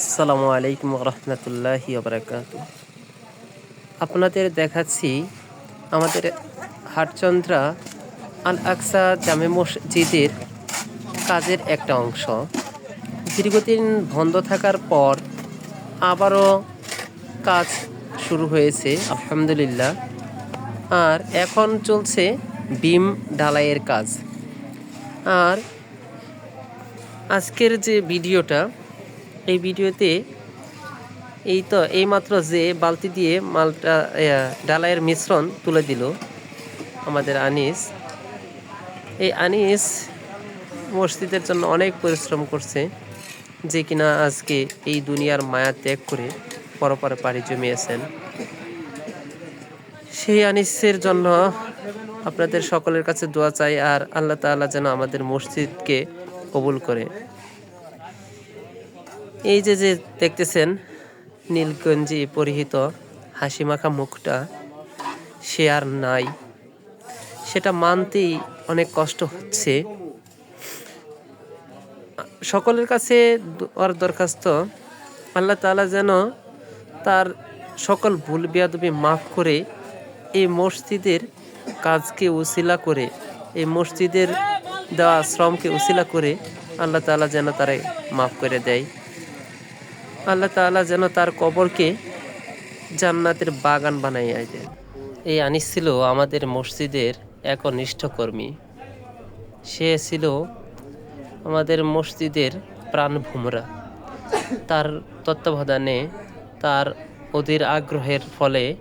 আসসালামু আলাইকুম রহমতুল্লাহ বারাকাতু আপনাদের দেখাচ্ছি আমাদের হাটচন্দ্রা আল আকসা জামে মসজিদের কাজের একটা অংশ। দীর্ঘদিন বন্ধ থাকার পর আবারও কাজ শুরু হয়েছে, আলহামদুলিল্লাহ। আর এখন চলছে বিম ঢালাইয়ের কাজ। আর আজকের যে ভিডিওটা এই ভিডিওতে এই তো এইমাত্র যে বালতি দিয়ে মালটা ইয়া, ডালাইয়ের মিশ্রণ তুলে দিল আমাদের আনিস। এই আনিস মসজিদের জন্য অনেক পরিশ্রম করছে যে কিনা আজকে এই দুনিয়ার মায়া ত্যাগ করে পরপরে পাড়ি জমিয়েছেন। সেই আনিসের জন্য আপনাদের সকলের কাছে দোয়া চাই আর আল্লাহ তাআলা যেন আমাদের মসজিদকে কবুল করে। এই যে যে দেখতেছেন নীলগঞ্জি পরিহিত হাসিমাখা মুখটা, সে আর নাই। সেটা মানতেই অনেক কষ্ট হচ্ছে। সকলের কাছে ওর দরখাস্ত, আল্লাহ তালা যেন তার সকল ভুল বিয়াদবি মাফ করে এই মসজিদের কাজকে উসিলা করে, এই মসজিদের দেওয়া শ্রমকে উসিলা করে আল্লাহ তালা যেন তারে মাফ করে দেয়। আল্লাহ তাআলা যেন তার কবরকে জান্নাতের বাগান বানাইয়া দেয় এই আনিস ছিল আমাদের মসজিদের একনিষ্ঠ কর্মী। সে ছিল আমাদের মসজিদের প্রাণ ভুমরা। তার তত্ত্বাবধানে তার অধীর আগ্রহের ফলে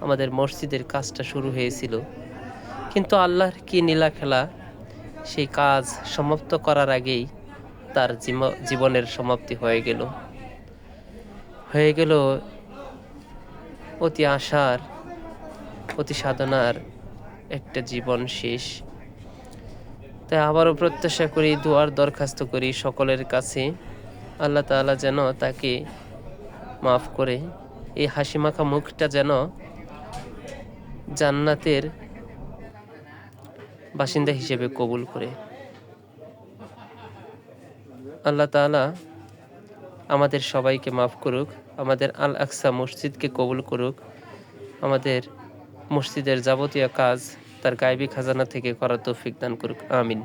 আমাদের মসজিদের কাজটা শুরু হয়েছিল। কিন্তু আল্লাহর কি নীলা খেলা সেই কাজ সমাপ্ত করার আগেই তার জীব- জীবনের সমাপ্তি হয়ে গেল। হয়ে গেল অতি আশার, অতি সাধনার একটা জীবন শেষ। তাই আবারও প্রত্যাশা করি, দুয়ার দরখাস্ত করি সকলের কাছে। আল্লাহ তাআলা যেন তাকে মাফ করে। এই হাসিমাখা মুখটা যেন জান্নাতের বাসিন্দা হিসেবে কবুল করে। আল্লাহ তাআলা আমাদের সবাইকে মাফ করুক, আমাদের আল আকসা মসজিদকে কবুল করুক, আমাদের মসজিদের যাবতীয় কাজ তার গায়বী খাজানা থেকে করা তৌফিক দান করুক, আমিন।